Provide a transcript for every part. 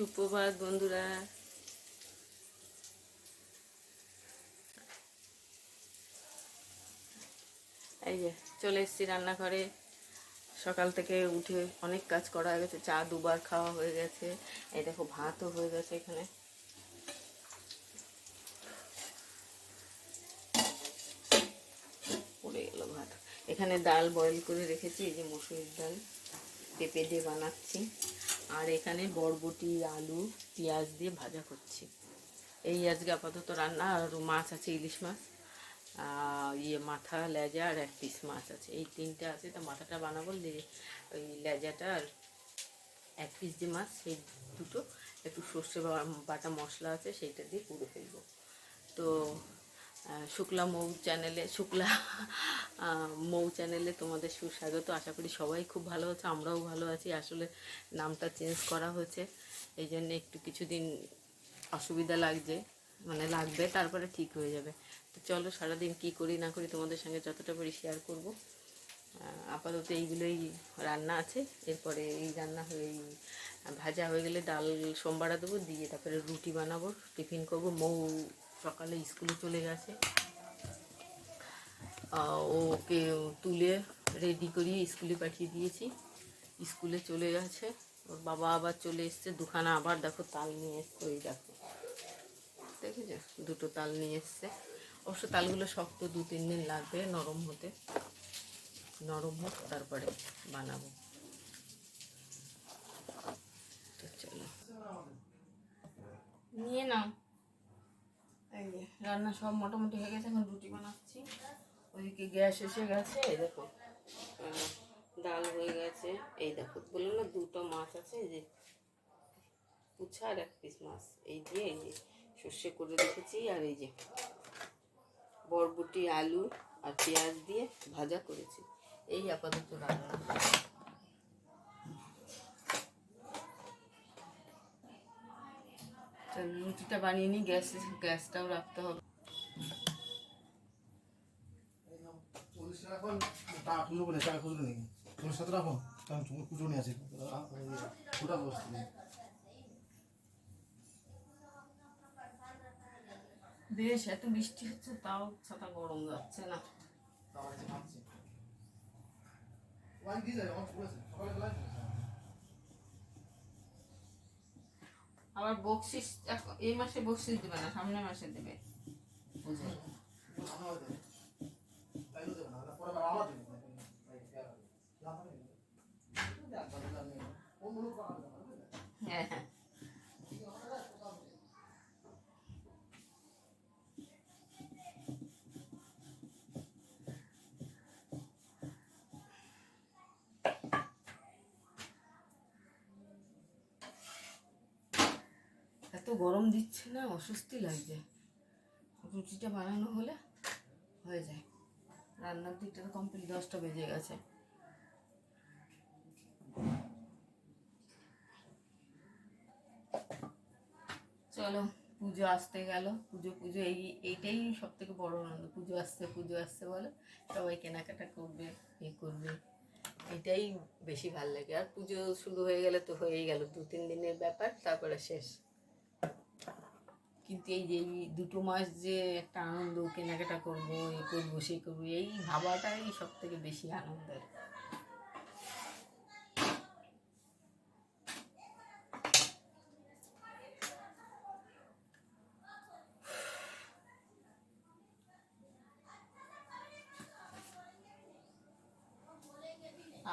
সুপ্রভাত, বন্ধুরা। এই যে, চলে এসেছি রান্নাঘরে। সকাল থেকে উঠে অনেক কাজ করা হয়ে গেছে। চা দুবার খাওয়া হয়ে গেছে। এই দেখো, ভাতও হয়ে গেছে এখানে। পড়ে গেল ভাত। এখানে ডাল বয়েল করে রেখেছি, এই যে মসুরির ডাল। পেঁপে দিয়ে বানাচ্ছি। আর এখানে বরবটি, আলু, পেঁয়াজ দিয়ে ভাজা করছি। এই আজকে আপাতত রান্না, আর মাছ আছে, ইলিশ মাছ ইয়ে মাথা, লেজা আর এক পিস মাছ আছে। এই তিনটে আছে, তা মাথাটা বানাবো ওই লেজাটা আর এক পিস যে মাছ, সেই দুটো। একটু সর্ষে বাটা মশলা আছে, সেইটা দিয়ে পুড়ে ফেলব। তো শুক্লা মৌ চ্যানেলে, শুক্লা মৌ চ্যানেলে তোমাদের সুস্বাগত। আশা করি সবাই খুব ভালো আছে, আমরাও ভালো আছি। আসলে নামটা চেঞ্জ করা হয়েছে, এই জন্য একটু কিছুদিন অসুবিধা লাগছে মানে লাগবে, তারপরে ঠিক হয়ে যাবে। তো চলো সারাদিন কি করি না করি তোমাদের সঙ্গে যতটা পারি শেয়ার করব। আপাতত এইগুলোই রান্না আছে, এরপরে এই রান্না হয়ে, ভাজা হয়ে গেলে ডাল সোমবারা দেবো, দিয়ে তারপরে রুটি বানাবো, টিফিন করব, মৌ সকালে স্কুলে চলে গেছে। ওকে তুলে রেডি করিয়ে স্কুলে পাঠিয়ে দিয়েছি। স্কুলে চলে গেছে। ওর বাবা আবার চলে এসছে। দুখানা আবার দেখো তাল নিয়ে এসছে। ওই দেখো। দেখেছ? দুটো তাল নিয়ে এসছে। অবশ্য তালগুলো শক্ত, দু, তিন দিন লাগবে নরম হতে। নরম হোক, তারপরে বানাবো। নিয়ে নাও। রান্না সব মোটামুটি হয়ে গেছে, এখন রুটি বানাচ্ছি। ওইদিকে গ্যাস এসে গেছে, এই দেখো ডাল হয়ে গেছে। এই দেখো, বললাম না দুটো মাছ আছে, এই যে পুছা আর এক পিস মাছ। এই দিয়ে এই যে সর্ষে করে রেখেছি, আর এই যে বরবটি, আলু আর পেঁয়াজ দিয়ে ভাজা করেছি। এই আপাতত রান্না। চল বানিয়ে নিই গ্যাস গ্যাসটাও রাখতে হবে। এত বৃষ্টি হচ্ছে, তাও ছাতা গরম যাচ্ছে না তারপরে যে ভাবছি লাইন দিয়ে যায় আমার পড়েছে সকালে লাইন আবার বকশিস এই মাসে বকশিস দেবে না সামনের মাসে দেবে। বুঝে তাইও দেবে না পরে আবার আমার দেবে অন্য লোক পাঠাবে না, বুঝলে? হ্যাঁ হ্যাঁ এত গরম দিচ্ছে না, অস্বস্তি লাগছে। রুটিটা বানানো হলে হয়ে যায়। রান্নার দিকটা তো কমপ্লিট দশটা বেজে গেছে। চলো, পুজো আসতে গেল। পুজো পুজো এই, এইটাই সব থেকে বড় আনন্দ। পুজো আসছে পুজো আসছে বলে সবাই কেনাকাটা করবে, এ করবে। এটাই বেশি ভালো লাগে। আর পুজো শুরু হয়ে গেলে তো হয়েই গেল। দু তিন দিনের ব্যাপার, তারপরে শেষ। কিন্তু এই যে দুটো মাস যে একটা আনন্দ, কেনাকাটা করব, এ করব সে করব, এই ভাবাটাই সব থেকে বেশি আনন্দের।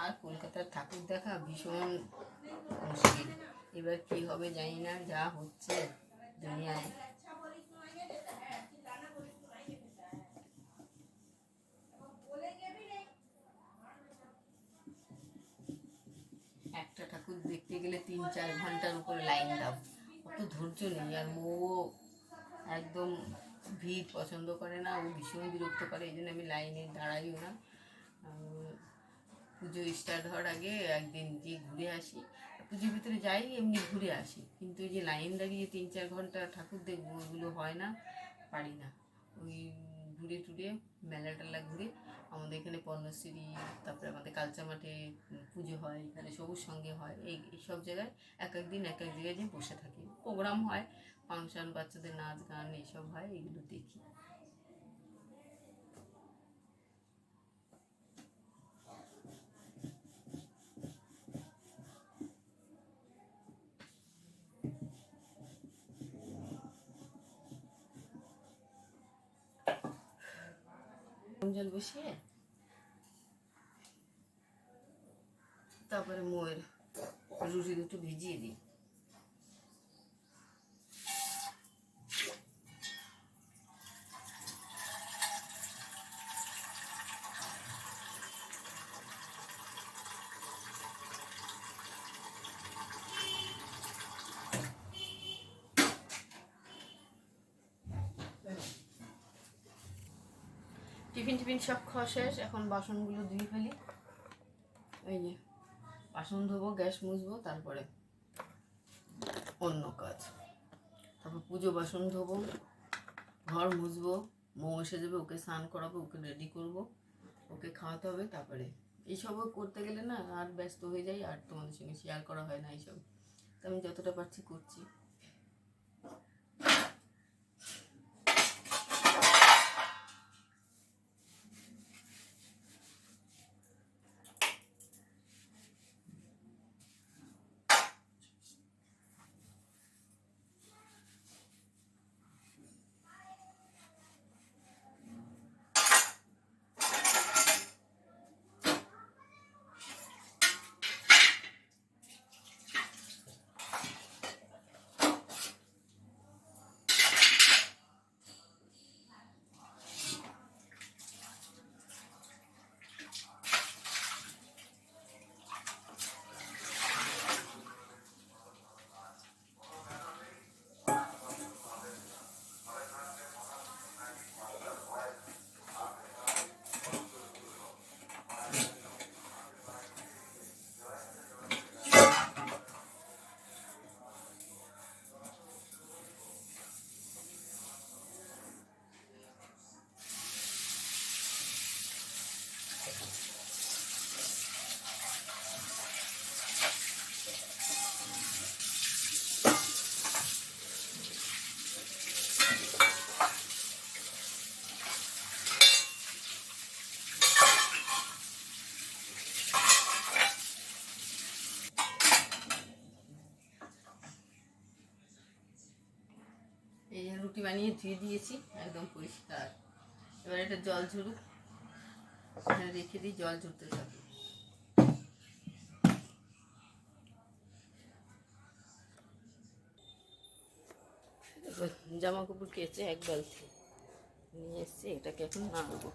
আর কলকাতার ঠাকুর দেখা ভীষণ মুশকিল। এবার কি হবে জানি না, যা হচ্ছে দুনিয়ায় একটা ঠাকুর দেখতে গেলে তিন চার ঘণ্টার উপরে লাইন দাও। অত ধৈর্য নেই, আর ও একদম ভিড় পছন্দ করে না, ও ভীষণ বিরক্ত করে, এই জন্য আমি লাইনে দাঁড়াইও না। পুজো স্টার্ট হওয়ার আগে একদিন গিয়ে ঘুরে আসি। পুজোর ভিতরে যাই, এমনি ঘুরে আসি। কিন্তু এই যে লাইন দাঁড়িয়ে তিন চার ঘণ্টা ঠাকুর দেখব ওইগুলো হয় না, পারি না। ওই ঘুরে টুরে মেলা টেলা ঘুরে আমাদের এখানে পর্ণশ্রী তারপরে আমাদের কালচা মাঠে পুজো হয়, এখানে সবুজ সঙ্গে হয়, এই সব জায়গায় এক এক দিন এক এক জায়গায় যে বসে থাকি। প্রোগ্রাম হয়, ফাংশন, বাচ্চাদের নাচ গান, এইসব হয় এগুলো দেখি। গরম জল বসিয়ে তারপরে ময়ের রুটি দুটো ভিজিয়ে দিই। টিফিন টিফিন সব খাওয়া শেষ, এখন বাসনগুলো ধুয়ে ফেলি। এই যে, বাসন ধোবো, গ্যাস মুছবো, তারপরে অন্য কাজ। তারপর পুজো বাসন ধোবো, ঘর মুছবো মৌ এসে যাবে, ওকে স্নান করাবো, ওকে রেডি করব, ওকে খাওয়াতে হবে, তারপরে এইসবও করতে গেলে না আর ব্যস্ত হয়ে যাই, আর তোমাদের সঙ্গে শেয়ার করা হয় না এইসব। তো আমি যতটা পারছি করছি এই যে রুটি বানিয়ে ধুয়ে দিয়েছি, একদম পরিষ্কার। এবার এটা জল ঝরুক। এখানে রেখে দিই, জল ঝরতে থাকে জামা কাপড় কেচে এক বালতি নিয়ে এসছি এটাকে এখন নাড়বো।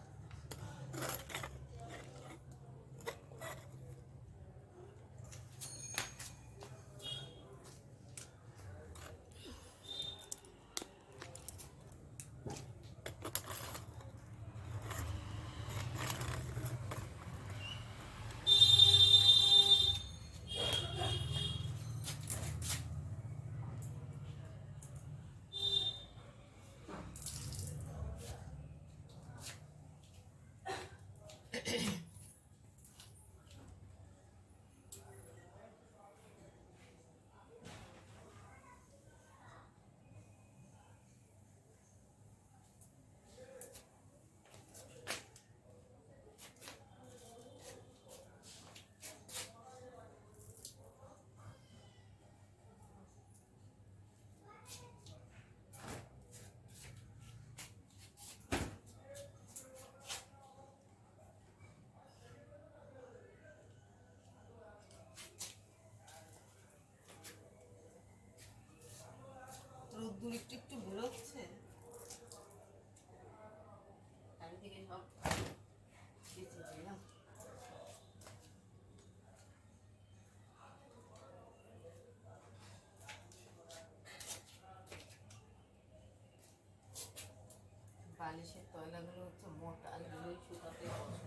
রোদ্দুর একটু একটু বেরোচ্ছে চারিদিকে বালিশের তয়লাগুলো হচ্ছে মোটা এগুলোই শুকাতে কষ্ট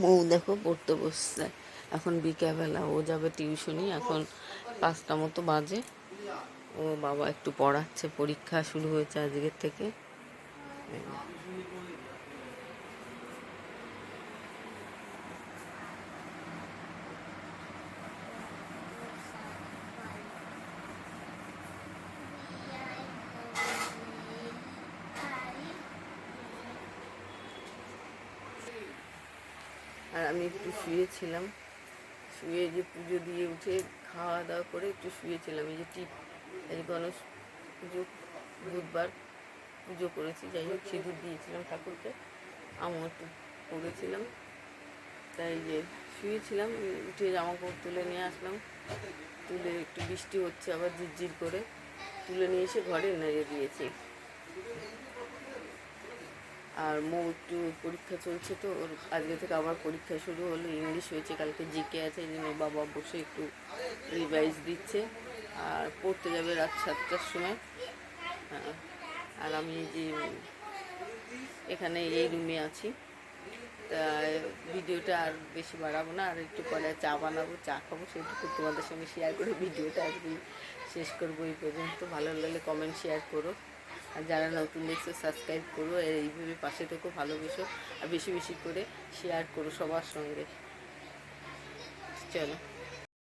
মৌ দেখো পড়তে বসছে। এখন বিকেলবেলা, ও যাবে টিউশনি এখন পাঁচটা মতো বাজে। ও বাবা একটু পড়াচ্ছে, পরীক্ষা শুরু হয়েছে আজকের থেকে। আর আমি একটু শুয়েছিলাম। শুয়ে যে পুজো দিয়ে উঠে খাওয়া দাওয়া করে একটু শুয়েছিলাম। এই যে টিপ এই গণেশ পুজো, বুধবার পুজো করেছি। যাই হোক, সিঁদুর দিয়েছিলাম ঠাকুরকে। আমিও একটু করেছিলাম তাই যে শুয়েছিলাম, উঠে জামা কাপড় তুলে নিয়ে আসলাম। তুলে একটু বৃষ্টি হচ্ছে, আবার ঝিরঝির করে। তুলে নিয়ে এসে ঘরে নেড়ে দিয়েছি। আর মৌ একটু পরীক্ষা চলছে তো ওর আজকে থেকে আবার পরীক্ষা শুরু হলো ইংলিশ হয়েছে কালকে জিকে আছে এই বাবা বসে একটু রিভাইজ দিচ্ছে। আর পড়তে যাবে রাত সাতটার সময়। হ্যাঁ, আর আমি যে এখানে এই রুমে আছি তা ভিডিওটা আর বেশি বাড়াবো না আর একটু পরে চা বানাবো চা খাব সেটুকু তোমাদের সঙ্গে শেয়ার করে ভিডিওটা আর শেষ করব এই পর্যন্ত। ভালো লাগলে কমেন্ট শেয়ার করো। আর যারা নতুন দেখছ সাবস্ক্রাইব করো আর এইভাবে পাশে থেকো, ভালোবেসো, আর বেশি বেশি করে শেয়ার করো সবার সঙ্গে। চলো।